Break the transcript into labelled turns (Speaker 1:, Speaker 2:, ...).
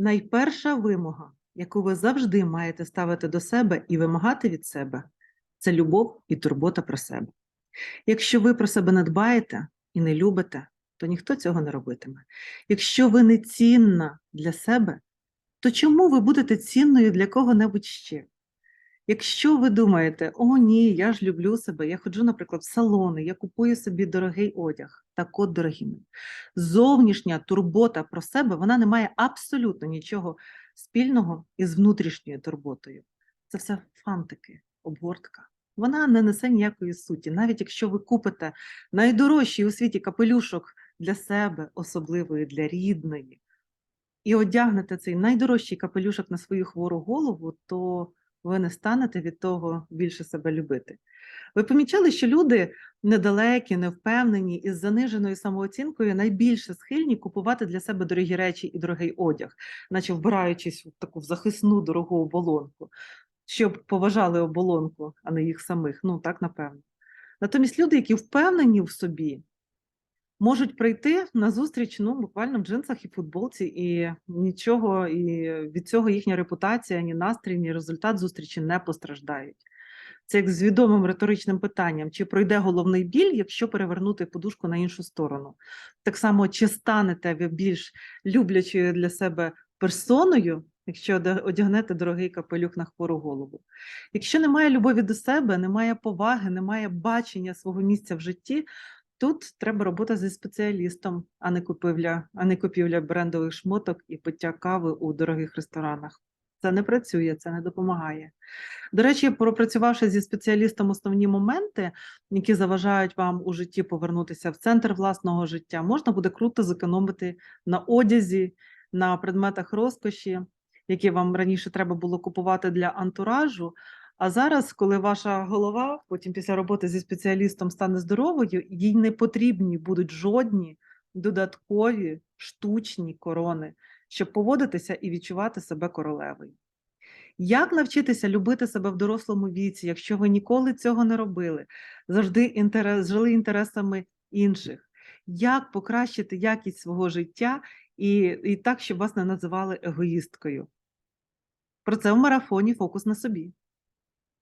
Speaker 1: найперша вимога, яку ви завжди маєте ставити до себе і вимагати від себе, це любов і турбота про себе. Якщо ви про себе не дбаєте і не любите, то ніхто цього не робитиме. Якщо ви не цінна для себе, то чому ви будете цінною для кого-небудь ще? Якщо ви думаєте, о ні, я ж люблю себе, я ходжу, наприклад, в салони, я купую собі дорогий одяг, так от, дорогі мої, зовнішня турбота про себе, вона не має абсолютно нічого спільного із внутрішньою турботою. Це все фантики, обгортка. Вона не несе ніякої суті, навіть якщо ви купите найдорожчий у світі капелюшок для себе, особливої для рідної, і одягнете цей найдорожчий капелюшок на свою хвору голову, то ви не станете від того більше себе любити. Ви помічали, що люди недалекі, невпевнені із заниженою самооцінкою найбільше схильні купувати для себе дорогі речі і дорогий одяг, наче вбираючись в таку захисну дорогу оболонку, щоб поважали оболонку, а не їх самих. Ну так напевно. Натомість люди, які впевнені в собі, можуть прийти на зустріч ну, буквально в джинсах і футболці, і нічого, і від цього їхня репутація, ні настрій, ні результат зустрічі не постраждають. Це як з відомим риторичним питанням: чи пройде головний біль, якщо перевернути подушку на іншу сторону? Так само, чи станете ви більш люблячою для себе персоною, якщо одягнете дорогий капелюх на хвору голову? Якщо немає любові до себе, немає поваги, немає бачення свого місця в житті, Тут треба робота зі спеціалістом, а не купівля, а не купівля брендових шмоток і пиття кави у дорогих ресторанах. Це не працює, це не допомагає. До речі, пропрацювавши зі спеціалістом основні моменти, які заважають вам у житті повернутися в центр власного життя, можна буде круто зекономити на одязі, на предметах розкоші, які вам раніше треба було купувати для антуражу. А зараз, коли ваша голова потім після роботи зі спеціалістом стане здоровою, їй не потрібні будуть жодні додаткові штучні корони, щоб поводитися і відчувати себе королевою. Як навчитися любити себе в дорослому віці, якщо ви ніколи цього не робили, завжди інтерес, жили інтересами інших? Як покращити якість свого життя і, і так, щоб вас не називали егоїсткою? Про це в марафоні Фокус на собі.